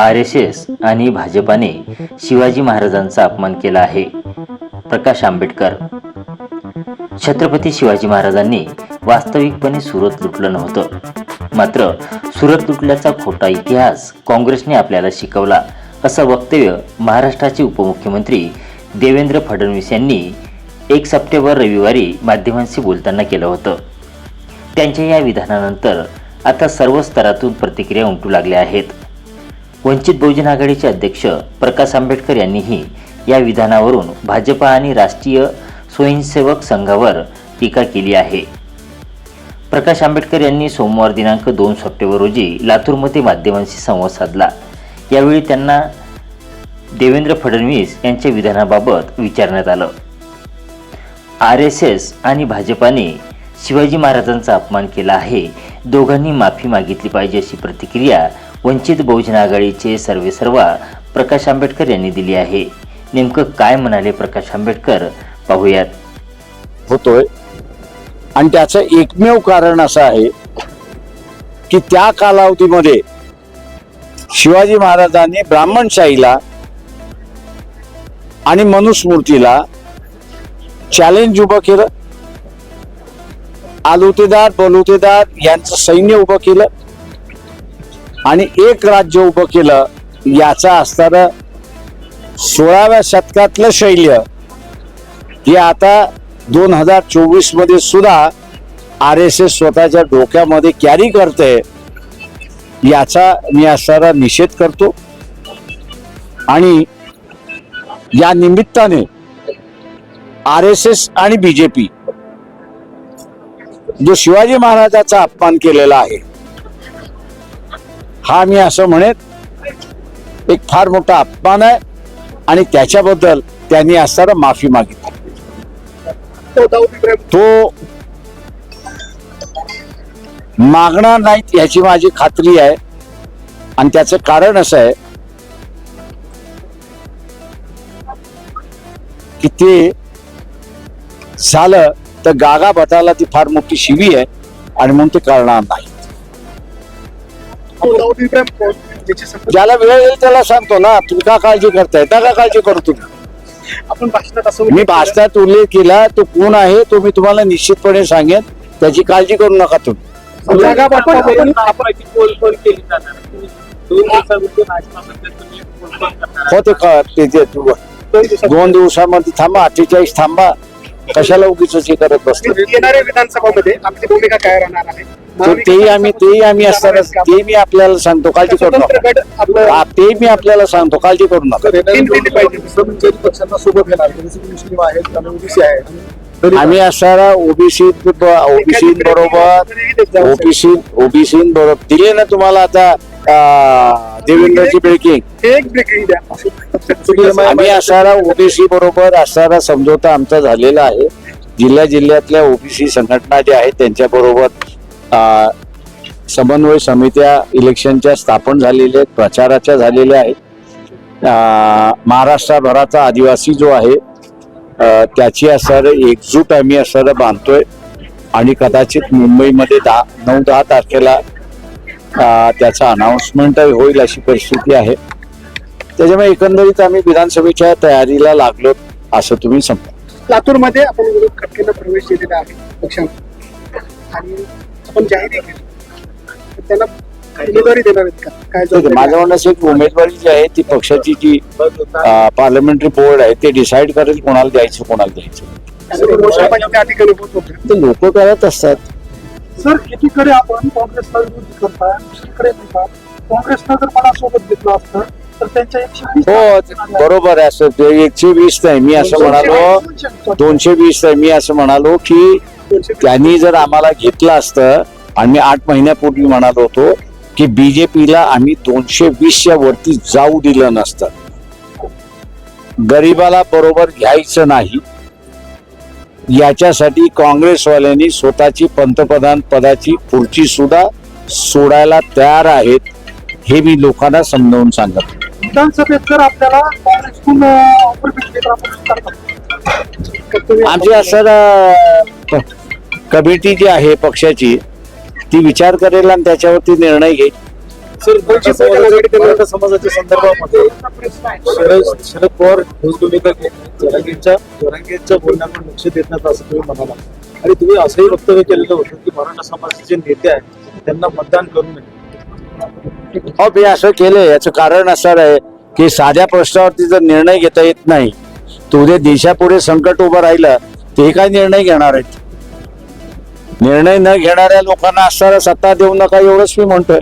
R S S आणि भाजपाने शिवाजी महाराजांचा अपमान केला आहे. प्रकाश आंबेडकर. छत्रपती शिवाजी महाराजांनी वास्तविकपणे सुरत लुटलं नव्हतं. मात्र सुरत लुटल्याचा खोटा इतिहास काँग्रेसने आपल्याला शिकवला असं वक्तव्य महाराष्ट्राचे उपमुख्यमंत्री देवेंद्र फडणवीस यांनी एक सप्टेंबर रविवारी माध्यमांशी बोलताना केलं होतं. त्यांच्या या विधानानंतर आता सर्व स्तरातून प्रतिक्रिया उमटू लागल्या आहेत. वंचित बहुजन आघाडीचे अध्यक्ष प्रकाश आंबेडकर यांनीही या विधानावरून भाजपा आणि राष्ट्रीय स्वयंसेवक संघावर टीका केली आहे. प्रकाश आंबेडकर यांनी सोमवार दिनांक दोन सप्टेंबर रोजी लातूरमध्ये माध्यमांशी संवाद साधला. यावेळी त्यांना देवेंद्र फडणवीस यांच्या विधानाबाबत विचारण्यात आलं. आर एस एस आणि भाजपाने शिवाजी महाराजांचा अपमान केला आहे. दोघांनी माफी मागितली पाहिजे अशी प्रतिक्रिया वंचित बहुजन आघाडीचे सर्वेसर्वा प्रकाश आंबेडकर यांनी दिली आहे. नेमकं काय म्हणाले प्रकाश आंबेडकर? पाहूयात. होतोय. आणि त्याचं एकमेव कारण असं आहे की त्या कालावधीमध्ये शिवाजी महाराजांनी ब्राह्मणशाहीला आणि मनुस्मृतीला चॅलेंज उभं केलं. आलुतेदार बलुतेदार यांचं सैन्य उभं केलं. आणि एक राज्य उभं केलं याचा असणारं सोळाव्या शतकातलं शैल्य. हे आता दोन हजार चोवीसमध्ये सुद्धा आर एस एस स्वतःच्या डोक्यामध्ये कॅरी करते याचा मी असणारा निषेध करतो. आणि या निमित्ताने आर एस एस आणि बीजेपी जो शिवाजी महाराजाचा अपमान केलेला आहे हा मी असं म्हणेन एक फार मोठा अपमान आहे आणि त्याच्याबद्दल त्यांनी असताना माफी मागितली. तो मागणार नाहीत याची माझी खात्री आहे. आणि त्याचं कारण असं आहे की ते झालं तर गागा भटाला ती फार मोठी शिवी आहे आणि म्हणून ते करणार नाही. ज्याला वेळ येईल त्याला सांगतो ना तुम्ही का काळजी करताय? नका काळजी करू तुम्ही? आपण भाषणात असं मी भाषणात उल्लेख केला तो कोण आहे तो मी तुम्हाला निश्चितपणे सांगेन. त्याची काळजी करू नका तुम्ही. हो ते क- दोन दिवसामध्ये थांबा अठ्ठेचाळीस थांबा. कशाला उगीच हे करत बसतो? येणाऱ्या विधानसभामध्ये आपली भूमिका काय राहणार आहे? तो तेही आम्ही तेही आम्ही असताना ते मी आपल्याला सांगतो काळजी करू नका. ते मी आपल्याला सांगतो काळजी करू नका. सोबत आम्ही असणारा ओबीसी ओबीसी बरोबर ओबीसी ओबीसी बरोबर दिले ना तुम्हाला आता देवेंद्रची ब्रेकिंग एक ब्रेकिंग द्या. आम्ही असणारा ओबीसी बरोबर असणारा समझोता आमचा झालेला आहे. जिल्ह्या जिल्ह्यातल्या ओबीसी संघटना ज्या आहेत त्यांच्या बरोबर समन्वय समित्या इलेक्शनच्या स्थापन झालेल्या आहेत प्रचाराच्या झालेल्या आहेत. महाराष्ट्राभराचा महाराष्ट्रभराचा आदिवासी जो आहे त्याची असर एकजूट आम्ही असर बांधतोय. आणि कदाचित मुंबईमध्ये दहा नऊ दहा तारखेला त्याचा अनाउन्समेंट होईल अशी परिस्थिती आहे. त्याच्यामुळे एकंदरीत आम्ही विधानसभेच्या तयारीला लागलो असं तुम्ही समजा. लातूरमध्ये आपण खटकेला प्रवेश दिलेला आहे पक्षाने आणि आपण जाहीर केली तर त्यांना उमेदवारी देणार आहेत का? काय ठीक आहे, माझ्या म्हणण्यास एक उमेदवारी जी आहे ती पक्षाची जी पार्लमेंटरी बोर्ड आहे ते डिसाईड करेल कोणाला द्यायचं कोणाला द्यायचं. ठिकाणी ते लोक करत असतात. सर एकीकडे आपण काँग्रेसला विरोध करताय दुसरीकडे नाही का? काँग्रेसनं जर मला सोबत घेतलं असतं तर त्यांच्या एकशे वीस हो ते बरोबर आहे असं ते एकशे वीस नाही मी असं म्हणालो दोनशे वीस. आहे मी असं म्हणालो की त्यांनी जर आम्हाला घेतलं असतं आणि मी आठ महिन्यापूर्वी म्हणालो होतो की बीजेपीला आम्ही दोनशे वीसच्या वरती जाऊ दिलं नसतं. गरीबाला बरोबर घ्यायचं नाही. याच्यासाठी काँग्रेसवाल्यांनी स्वतःची पंतप्रधान पदाची खुर्ची सुद्धा सोडायला तयार आहेत हे मी लोकांना समजावून सांगत. विधानसभेत जर आपल्याला काँग्रेसकडून ऑफर भेटली कमिटी जी आहे पक्षाची ती विचार करेल आणि त्याच्यावरती निर्णय घेईल. समाजाच्या संदर्भामध्ये? शरद शरद पवार ठोस भूमिका घेत जरांगींच्या जरांगींच्या बोलण्याकडे लक्ष देत असं तुम्ही म्हणाला. आणि तुम्ही असंही वक्तव्य केलेलं होतं की मराठा समाजाचे जे नेते आहेत त्यांना मतदान करू नये. हो मी असं केलंय याचं कारण असं आहे की साध्या प्रश्नावरती जर निर्णय घेता येत नाही तर उद्या देशापुढे संकट उभं राहिलं ते हे काय निर्णय घेणार आहेत. निर्णय न घेणाऱ्या लोकांना असणारा सत्ता देऊ नका एवढंच मी म्हणतोय.